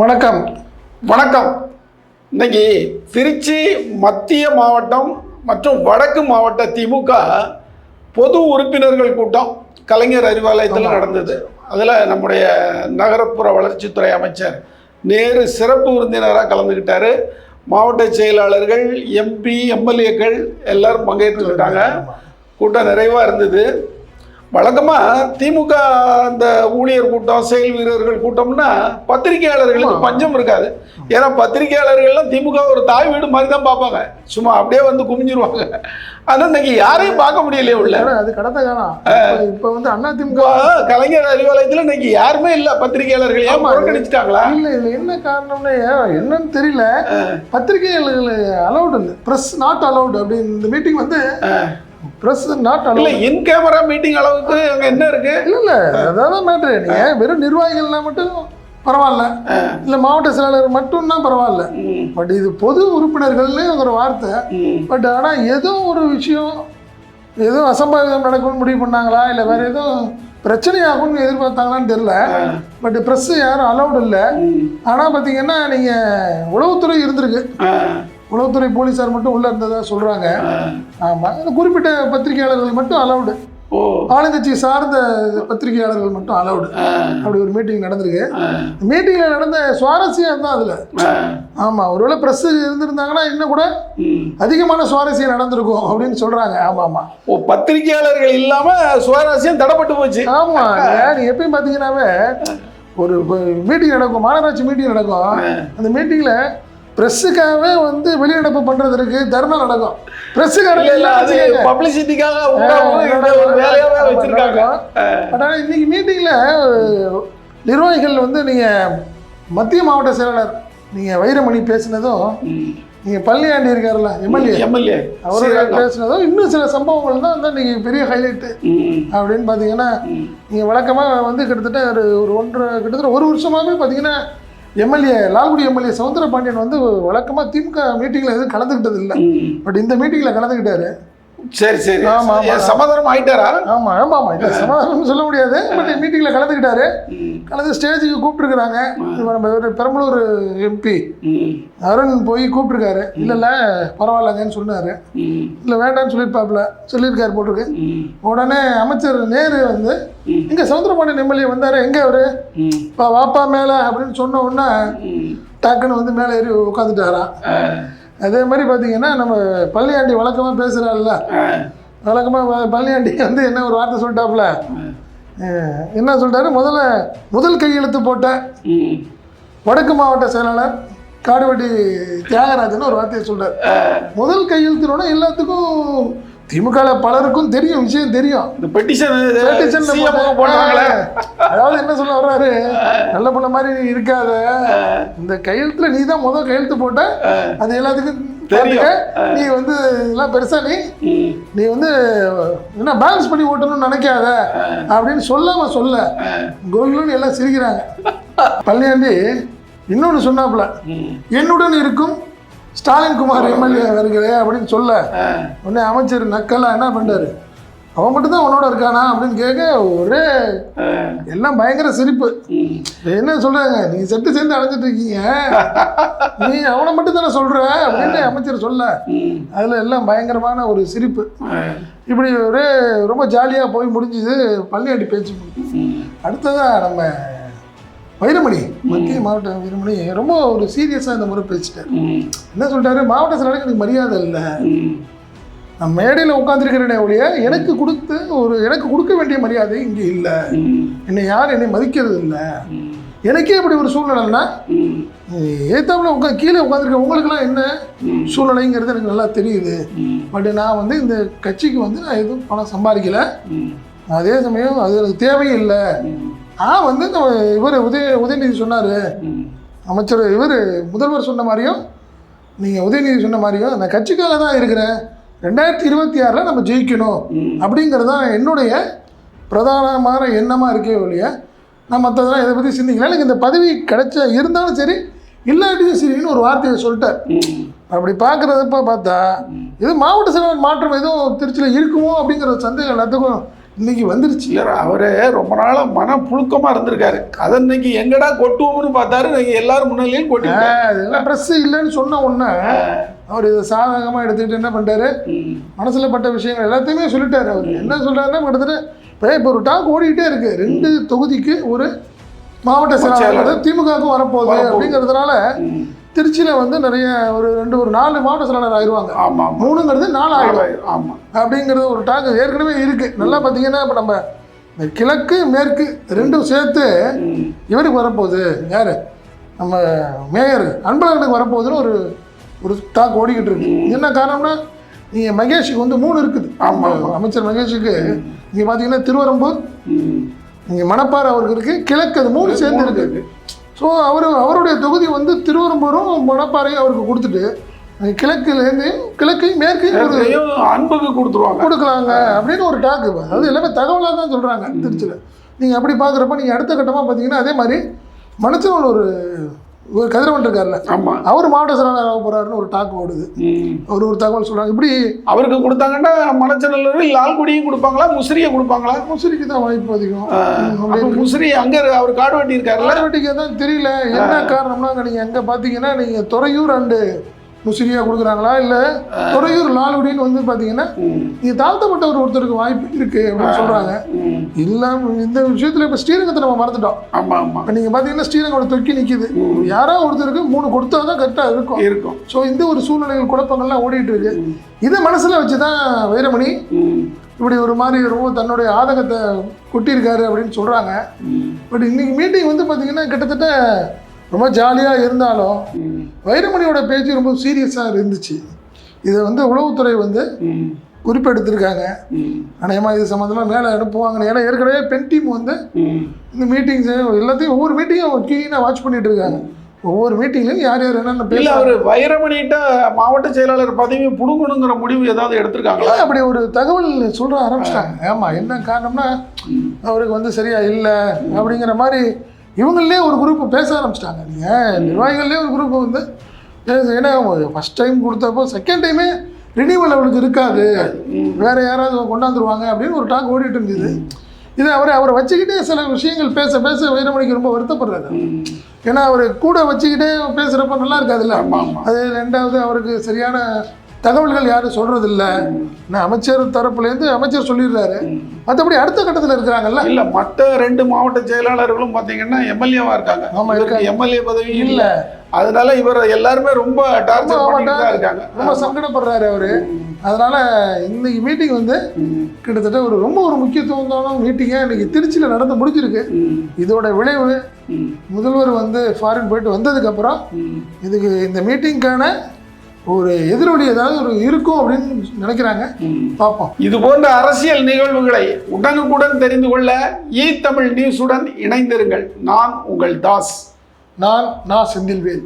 வணக்கம். வணக்கம். இன்னைக்கு திருச்சி மத்திய மாவட்டம் மற்றும் வடக்கு மாவட்ட திமுக பொது உறுப்பினர்கள் கூட்டம் கலைஞர் அறிவாலயத்தில் நடந்தது. அதில் நம்முடைய நகரப்புற வளர்ச்சித்துறை அமைச்சர் நேரு சிறப்பு விருந்தினராக கலந்துக்கிட்டாரு மாவட்ட செயலாளர்கள் எம்பி எம்எல்ஏக்கள் எல்லாரும் பங்கேற்றுக்கிட்டாங்க. கூட்டம் நிறைவாக இருந்தது. வழக்கமாக திமுக அந்த ஊழியர் கூட்டம் செயல் வீரர்கள் கூட்டம்னா பத்திரிகையாளர்களுக்கு பஞ்சம் இருக்காது. ஏன்னா பத்திரிகையாளர்கள்லாம் திமுக ஒரு தாய் வீடு மாதிரி தான் பார்ப்பாங்க. சும்மா அப்படியே வந்து குமிஞ்சிருவாங்க. ஆனால் இன்னைக்கு யாரையும் பார்க்க முடியலையே உள்ள. அது கடந்த காலம். இப்ப- வந்து அண்ணா திமுக கலைஞர் அறிவாலயத்தில் இன்னைக்கு யாருமே இல்லை பத்திரிகையாளர்கள். ஏன் அது- புறக்கணிச்சிட்டாங்களா? இல்ல இதுல என்ன காரணம்னு என்னன்னு தெரியல. பத்திரிகைகள் அலௌடு இல்லை பிரஸ் நாட் அலௌடு அப்படி இந்த மீட்டிங் வந்து பிரஸ் நாட் இல்லை அலௌடு இன் கேமரா மீட்டிங் அளவுக்கு அங்கே என்ன இருக்கு? இல்ல இல்ல அதான் மேட்ரு நீங்க வெறும் நிர்வாகிகள்னா மட்டும் பரவாயில்ல. இல்ல மாவட்ட செயலாளர் மட்டும்னா பரவாயில்ல. பட் இது பொது உறுப்பினர்கள்னு ஒரு வார்த்தை. பட் ஆனா ஏதோ ஒரு விஷயம் ஏதோ அசம்பாவிதம் நடக்கும்னு முடிவு பண்ணாங்களா? இல்ல வேற ஏதோ பிரச்சனை ஆகும்னு எதிர்பார்த்தாங்களான்னு தெரியல. பட் ப்ரெஸ் யாரும் அலௌடு இல்லை. ஆனால் பார்த்தீங்கன்னா நீங்கள் உளவுத்துறை இருந்திருக்கு. உளவுத்துறை போலீஸார் மட்டும் உள்ளே இருந்ததா சொல்கிறாங்க. ஆமாம் குறிப்பிட்ட பத்திரிகையாளர்கள் மட்டும் அலௌடு ஓ. ஆளுங்கட்சி சார்ந்த பத்திரிகையாளர்கள் மட்டும் அலௌடு ஆ, அப்படி ஒரு மீட்டிங் நடந்திருக்கு. மீட்டிங்கில் நடந்த சுவாரஸ்யம் தான் அதில். ஆமாம் ஒருவேளை ப்ரெஸ் இருந்திருந்தாங்கன்னா இன்னும் கூட. அதிகமான சுவாரஸ்யம் நடந்திருக்கும் அப்படின்னு சொல்கிறாங்க ஆமாம் ஆமாம் ஓ பத்திரிகையாளர்கள் இல்லாம சுவாரஸ்யம் தடப்பட்டு போச்சு. ஆமாம் நீ எப்பயும் பார்த்தீங்கன்னாவே ஒரு மீட்டிங் நடக்கும் மாநகராட்சி மீட்டிங் நடக்கும். அந்த மீட்டிங்கில் ப்ரெஸ்ஸுக்காகவே வந்து வெளிநடப்பு பண்ணுறது இருக்கு. தர்ணா நடக்கும் ப்ரெஸ்ஸுக்காக அது பப்ளிசிட்டிக்காக வச்சிருக்காங்க. பட் ஆனால் இன்னைக்கு மீட்டிங்கில் நிர்வாகிகள் வந்து நீங்கள் மத்திய மாவட்ட செயலாளர் நீங்கள் வைரமணி பேசினதும் நீங்கள் பள்ளியாண்டி இருக்காருல்ல எம்எல்ஏ. எம்எல்ஏ. அவரோட பேசினதும் இன்னும் சில சம்பவங்கள் தான் வந்து நீங்கள் பெரிய ஹைலைட்டு அப்படின்னு பார்த்தீங்கன்னா நீங்கள் வழக்கமாக வந்து கிட்டத்தட்ட ஒரு ஒரு ஒன்றரை கிட்டத்தட்ட ஒரு வருஷமாகவே பார்த்தீங்கன்னா எம்எல்ஏ லால்குடி எம்எல்ஏ சவுந்தர பாண்டியன் வந்து வழக்கமாக திமுக மீட்டிங்கில் எதுவும் கலந்துக்கிட்டது இல்லை. பட் இந்த மீட்டிங்கில் கலந்துக்கிட்டாரு சரி சரி. ஆமா, ஆமா. ஏன் சமாதானம் ஆயிட்டாரா? ஆமாம் ஆமாம் ஆமாம் இல்லை சமாதானம் சொல்ல முடியாது. பட் மீட்டிங்கில் கலந்துக்கிட்டாரு. கலந்து ஸ்டேஜுக்கு கூப்பிட்டுருக்குறாங்க. நம்ம ஒரு பெரம்பலூர் எம்பி அருண் போய் கூப்பிட்டுருக்காரு. இல்லை இல்லை பரவாயில்லங்கன்னு சொன்னார். இல்லை வேண்டாம்னு சொல்லியிருப்பாப்புல. சொல்லியிருக்காரு போட்டிருக்கு. உடனே அமைச்சர் நேரு வந்து இங்கே சவுந்தரபாண்டியன் எம்எல்ஏ வந்தார். எங்கே அவரு? இப்போ வாப்பா மேலே அப்படின்னு சொன்ன உடனே டக்குன்னு வந்து மேலே ஏறி உட்காந்துட்டாராம் அதே மாதிரி பார்த்தீங்கன்னா நம்ம பள்ளியாண்டி வழக்கமாக பேசுகிறாள்ல வழக்கமாக பள்ளியாண்டி வந்து என்ன ஒரு வார்த்தை சொல்லிட்டாப்புல? என்ன சொல்லிட்டாரு? முதல்ல முதல் கையெழுத்து போட்ட வடக்கு மாவட்ட செயலாளர் காடுவெட்டி தியாகராஜன் ஒரு வார்த்தையை சொல்றாரு. முதல் கையெழுத்துனோட எல்லாத்துக்கும் திமுக ல பலருக்கும் தெரியும் விஷயம் தெரியும். இந்த பெட்டிஷன் Petition ல போட்டு- போட்டாங்களே அதாவது என்ன சொல்ல வர்றாரு? நல்ல பொண்ண மாதிரி இருக்காத. இந்த கையெழுத்துல நீ தான் முதல் கையெழுத்து போட்ட. அது எல்லாத்துக்கும் தெரியும். நீ வந்து இதெல்லாம் பெருசா நீ நீ வந்து என்ன பேலன்ஸ் பண்ணி ஓட்டணும்னு நினைக்காத. அப்படின்னு சொல்லாம சொல்ல. கொல்லுன்னு எல்லாம் சிரிக்கிறாங்க. பள்ளியாண்டி இன்னொன்னு சொன்னாப்புல. என்னுடன் இருக்கும் ஸ்டாலின் குமார் எம்எல்ஏ வருகிறே அப்படின்னு சொல்ல உடனே அமைச்சர் நக்கலா என்ன பண்றாரு? அவன் மட்டும் தான் உன்னோட இருக்கானா அப்படின்னு கேட்க ஒரே எல்லாம் பயங்கர சிரிப்பு. என்ன சொல்றாங்க? நீ செட்டு சேர்ந்து அடைஞ்சிட்டு இருக்கீங்க. நீ அவனை மட்டும் தானே சொல்ற அப்படின்னு அமைச்சர் சொல்ல. அதுல எல்லாம் பயங்கரமான ஒரு சிரிப்பு. இப்படி ஒரே ரொம்ப ஜாலியா போய் முடிஞ்சுது பள்ளியாட்டி பேச்சு. அடுத்ததா நம்ம வைரமணி மத்திய மாவட்ட வைரமணி ரொம்ப ஒரு சீரியஸாக இந்த முறை பேசிட்டார். என்ன சொல்லிட்டாரு? மாவட்ட செயலாளருக்கு எனக்கு மரியாதை இல்லை. நான் மேடையில் உட்காந்துருக்கிறேனே ஒழிய எனக்கு கொடுத்து ஒரு எனக்கு கொடுக்க வேண்டிய மரியாதை இங்கே இல்லை. என்னை யாரும் என்னை மதிக்கிறது இல்லை. எனக்கே இப்படி ஒரு சூழ்நிலைன்னா ஏத்தாப்புல உட்கா கீழே உட்காந்துருக்க உங்களுக்குலாம் என்ன சூழ்நிலைங்கிறது எனக்கு நல்லா தெரியுது. பட் நான் வந்து இந்த கட்சிக்கு வந்து நான் எதுவும் பணம் சம்பாதிக்கல. அதே சமயம் அது எனக்கு தேவையும் நான் வந்து நம்ம இவர் உதய உதயநிதி சொன்னார். அமைச்சர் இவர் முதல்வர் சொன்ன மாதிரியும் நீங்கள் உதயநிதி சொன்ன மாதிரியும் நான் கட்சிக்கால தான் இருக்கிறேன். ரெண்டாயிரத்தி இருபத்தி ஆறில் நம்ம ஜெயிக்கணும். அப்படிங்கிறது தான் என்னுடைய பிரதானமான எண்ணமாக இருக்கே ஒழிய நான் மற்றதெல்லாம் இதை பற்றி சிந்திக்கல. எனக்கு இந்த பதவி கிடைச்ச இருந்தாலும் சரி இல்லாட்டியும் சரின்னு ஒரு வார்த்தையை சொல்லிட்டார். அப்படி பார்க்குறதப்ப பார்த்தா இது மாவட்ட செயலாளர் மாற்றம் எதுவும் திருச்சியில் இருக்குமோ அப்படிங்கிற சந்தேகம் எல்லாத்துக்கும் இன்னைக்கு வந்துருச்சு. அவரு ரொம்ப நாளா மன புழுக்கமா இருந்திருக்காரு. அதை இன்னைக்கு எங்கடா கொட்டுவோம்னு பார்த்தாரு. இன்னைக்கு எல்லாரும் முன்னிலையும் கொட்டி இதெல்லாம் ப்ரெஸ் இல்லைன்னு சொன்ன உடனே அவர் இதை சாதகமாக எடுத்துக்கிட்டு என்ன பண்ணிட்டாரு? மனசில் பட்ட விஷயங்கள் எல்லாத்தையுமே சொல்லிட்டாரு அவர். என்ன சொல்றாருன்னா கிட்டத்தட்ட இப்போ இப்போ ஒரு டாக் ஓடிக்கிட்டே இருக்கு. ரெண்டு தொகுதிக்கு ஒரு மாவட்ட செயலாளர் திமுகவுக்கும் வரப்போகுது. அப்படிங்கிறதுனால திருச்சியில் வந்து நிறைய ஒரு ரெண்டு ஒரு நாலு மாவட்ட செயலாளர் ஆயிடுவாங்க ஆமா ஆமா. மூணுங்கிறது நாலு ஆயிடும் ஆமா. அப்படிங்கிறது ஒரு டாக் ஏற்கனவே இருக்கு. நல்லா பார்த்தீங்கன்னா இப்போ நம்ம இந்த கிழக்கு மேற்கு ரெண்டும் சேர்த்து. இவருக்கு வரப்போகுது. யாரு? நம்ம மேயர் அன்பழகனுக்கு வரப்போகுதுன்னு ஒரு ஒரு டாக் ஓடிக்கிட்டு இருக்கு. என்ன காரணம்னா நீங்க மகேஷுக்கு வந்து மூணு இருக்குது. ஆமா, அமைச்சர் மகேஷுக்கு. நீங்க பாத்தீங்கன்னா திருவரம்பூர் ம். நீங்க மணப்பாறை அவருக்கு இருக்கு. கிழக்கு அது மூணு சேர்ந்து மூணு இருக்கு. ஸோ அவர் அவருடைய தொகுதி வந்து திருவரம்பூரும் மணப்பாறையும் அவருக்கு கொடுத்துட்டு கிழக்குலேருந்து கிழக்கையும் மேற்கையும் ஒரு எல்லாத்தையும் அன்புக்கு கொடுத்துருவாங்க. கொடுக்கலாங்க அப்படின்னு ஒரு டாக்கு அதாவது எல்லாமே தகவலாக தான் சொல்கிறாங்க திருச்சியில். நீங்கள் அப்படி பார்க்குறப்ப நீங்கள் அடுத்த கட்டமாக பார்த்தீங்கன்னா அதே மாதிரி மனுஷன் ஒரு ஒரு கதிரவன் இருக்கார்ல. ஆமா. அவர் மாவட்ட செயலாளர் ஆக போகிறாருன்னு ஒரு டாக்கு ஓடுது. அவர் ஒரு தகவல் சொல்கிறாங்க இப்படி அவருக்கு கொடுத்தாங்கன்னா மணச்சநல்லூர் லால்குடியும் கொடுப்பாங்களா முசிறியை கொடுப்பாங்களா? முசிறிக்கு தான் வாய்ப்பு அதிகம். முசிறி அங்க அவர் காடு வெட்டி இருக்காருல்ல கார்வெட்டிக்கு தான் தெரியல. என்ன காரணம்னா அங்கே நீங்கள் எங்கே பார்த்தீங்கன்னா நீங்கள் துறையூர் அண்டு முசிறியா கொடுக்குறாங்களா? இல்லை துறையூர் லால்குடின்னு வந்து பார்த்தீங்கன்னா. நீங்கள் தாழ்த்தப்பட்டவர் ஒருத்தருக்கு வாய்ப்பு இருக்குது அப்படின்னு சொல்கிறாங்க ம். இல்லாம இந்த விஷயத்தில் இப்போ ஸ்ரீரங்கத்தை நம்ம மறந்துட்டோம். ஆமா ஆமா. இப்போ நீங்கள் பார்த்தீங்கன்னா ஸ்ரீரங்கோட தொக்கி நிற்கிது யாரோ ஒருத்தருக்கு மூணு கொடுத்தா தான் கரெக்டாக இருக்கும். இருக்கும். ஸோ இந்த ஒரு சூழ்நிலைகள் குழப்பங்கள்லாம் ஓடிட்டு இருக்கு. இதை மனசில் வச்சு தான் வைரமணி. இப்படி ஒரு மாதிரி ரொம்ப தன்னுடைய ஆதங்கத்தை கொட்டியிருக்காரு அப்படின்னு சொல்கிறாங்க. பட் இன்னைக்கு மீட்டிங் வந்து பார்த்தீங்கன்னா கிட்டத்தட்ட ரொம்ப ஜாலியாக இருந்தாலும். வைரமணியோட பேச்சு ரொம்ப சீரியஸாக இருந்துச்சு. இதை வந்து உளவுத்துறை வந்து. குறிப்பெடுத்திருக்காங்க. அநேகமாக இது சம்மந்தமாக மேலே அனுப்புவாங்கன்னு ஏன்னா ஏற்கனவே பென் டீம் வந்து. இந்த மீட்டிங்ஸு எல்லாத்தையும் ஒவ்வொரு மீட்டிங்கும் கீழாக வாட்ச் பண்ணிட்டு இருக்காங்க. ஒவ்வொரு மீட்டிங்லையும் யார் யார் என்னென்ன இல்ல பேச அவரு வைரமணிகிட்ட மாவட்ட செயலாளர் பதவி புடுங்கணுங்கிற முடிவு ஏதாவது எடுத்திருக்காங்களா? அப்படி ஒரு தகவல் சொல்ற ஆரம்பிச்சிட்டாங்க? ஆமா என்ன காரணம்னா அவருக்கு வந்து சரியா இல்லை அப்படிங்கிற மாதிரி இவங்களே ஒரு குரூப் பேச ஆரம்பிச்சிட்டாங்க. நீங்க நிர்வாகிகள்லேயே ஒரு குரூப் வந்து ஏன்னா ஃபர்ஸ்ட் டைம் கொடுத்தப்போ செகண்ட் டைமே ரினிவல் அவளுக்கு இருக்காது. வேற யாராவது கொண்டாந்துருவாங்க அப்படின்னு ஒரு டாக் ஓடிட்டு இருந்தது. இது அவரை அவரை வச்சுக்கிட்டே சில விஷயங்கள் பேச பேச வீரமணிக்கு ரொம்ப வருத்தப்படுறாரு. ஏன்னா அவர் கூட வச்சுக்கிட்டே பேசுகிறப்ப நல்லா இருக்காதுல்ல? அது ரெண்டாவது அவருக்கு சரியான தகவல்கள் யாரும் சொல்றதில்ல நான் அமைச்சர் தரப்புலேருந்து அமைச்சர் சொல்லிடுறாரு மற்றபடி அடுத்த கட்டத்தில் இருக்கிறாங்கல்ல இல்ல மத்த ரெண்டு மாவட்ட செயலாளர்களும் பாத்தீங்கன்னா எம்எல்ஏவா இருக்காங்க ஆமா, இருக்காங்க. எம்எல்ஏ பதவி இல்ல அதனால இவர் எல்லாருமே ரொம்ப டார்ச்சர் இருக்காங்க ரொம்ப சங்கடப்படுறாரு அவரு அதனால இன்னைக்கு மீட்டிங் வந்து. கிட்டத்தட்ட ஒரு ரொம்ப ஒரு முக்கியத்துவமான மீட்டிங்காக இன்னைக்கு திருச்சியில் நடந்து முடிஞ்சிருக்கு. இதோட விளைவு. முதல்வர் வந்து ஃபாரின் போயிட்டு வந்ததுக்கப்புறம். இதுக்கு இந்த மீட்டிங்க்கான ஒரு எதிரொலி ஏதாவது ஒரு இருக்கும் அப்படின்னு நினைக்கிறாங்க. பார்ப்போம். இது போன்ற அரசியல் நிகழ்வுகளை உடனுக்குடன் தெரிந்து கொள்ள ஈ தமிழ் நியூஸுடன் இணைந்திருங்கள். நான் உங்கள் தாஸ். நான் நான் செந்தில்வேல்.